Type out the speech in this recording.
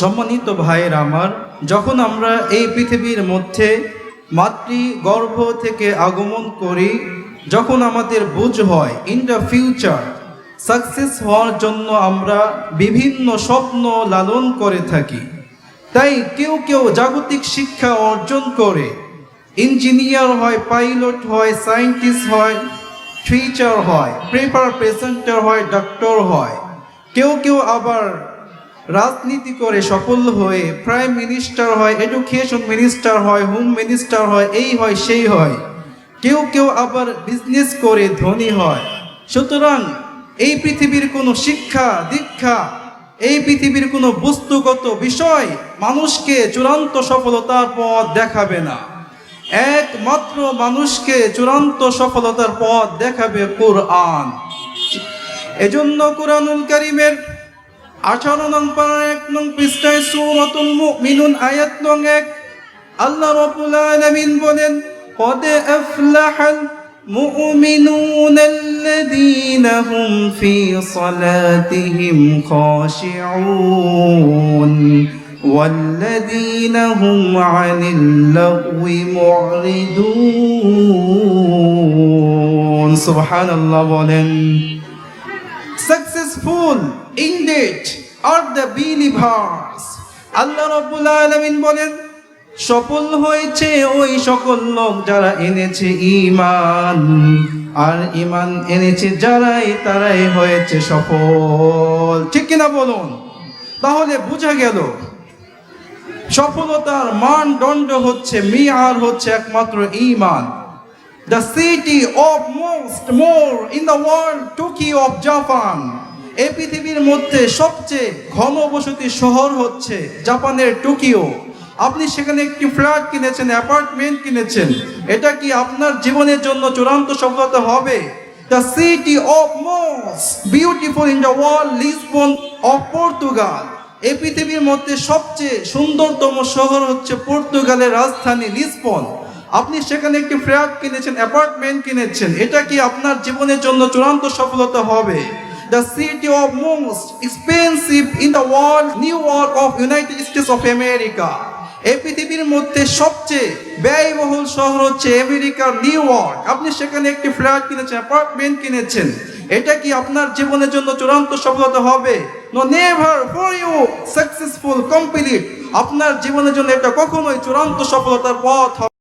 সম্মানিত ভাইয়ের আমার, যখন আমরা এই পৃথিবীর মধ্যে মাতৃ গর্ভ থেকে আগমন করি, যখন আমাদের বুঝ হয় ইন দ্য ফিউচার সাকসেস হওয়ার জন্য আমরা বিভিন্ন স্বপ্ন লালন করে থাকি। তাই কেউ কেউ জাগতিক শিক্ষা অর্জন করে ইঞ্জিনিয়ার হয় পাইলট হয় সায়েন্টিস্ট হয় টিচার হয় প্রেপার প্রেসেন্টার হয় ডক্টর হয়। কেউ কেউ আবার রাজনীতি করে সফল হয়ে প্রাইম মিনিস্টার হয় এডুকেশন মিনিস্টার হয় হোম মিনিস্টার হয়, এই হয়, সেই হয়। কেউ কেউ আবার বিজনেস করে ধনী হয়। সুতরাং এই পৃথিবীর কোনো শিক্ষা, দীক্ষা, এই পৃথিবীর কোনো বস্তুগত বিষয় মানুষকে চূড়ান্ত সফলতার পথ দেখাবে না। একমাত্র মানুষকে চূড়ান্ত সফলতার পথ দেখাবে কোরআন। এজন্য কোরআনুল কারিমের আঠারো নং পারা এক নং পৃষ্ঠায় সূরাতুল মুমিনুন আয়াত নং এক আল্লাহ রাব্বুল আলামিন বলেন قد أفلح المؤمنون الذين هم في صلاتهم خاشعون والذين هم عن اللغو معرضون سبحان الله বলেন successful indeed are the believers. Allah রাব্বুল আলামিন বলেন সফল হয়েছে ওই সকল লোক যারা এনেছে ঈমান আর ঈমান এনেছে যারাই তারাই হয়েছে সফল। ঠিক কিনা বলুন? তাহলে বোঝা গেল সফলতার মানদণ্ড হচ্ছে মিয়ার হচ্ছে একমাত্র ঈমান। The city of most more in the world, Tokyo of Japan. এই পৃথিবীর মধ্যে সবচেয়ে ঘনবসতি শহর হচ্ছে জাপানের টোকিও। আপনি সেখানে একটি ফ্ল্যাট কিনেছেন, অ্যাপার্টমেন্ট কিনেছেন। এটা কি আপনার জীবনের জন্য চূড়ান্ত সফলতা হবে? The city of most beautiful in the world Lisbon of Portugal এই পৃথিবীর মধ্যে সবচেয়ে সুন্দরতম শহর হচ্ছে পর্তুগালের রাজধানী লিসবন। আপনি সেখানে একটি ফ্ল্যাট কিনেছেন, অ্যাপার্টমেন্ট কিনেছেন। এটা কি আপনার জীবনের জন্য চূড়ান্ত সফলতা হবে? The city of most expensive in the world New York of United States of America এই পৃথিবীর মধ্যে সবচেয়ে ব্যয়বহুল শহর হচ্ছে আমেরিকার নিউ ইয়র্ক আপনি সেখানে একটি ফ্ল্যাট কিনেছেন অ্যাপার্টমেন্ট কিনেছেন। এটা কি আপনার জীবনের জন্য চূড়ান্ত সফলতা হবে? No never for you successful complete আপনার জীবনের জন্য এটা কখনোই চূড়ান্ত সফলতার পথ হবে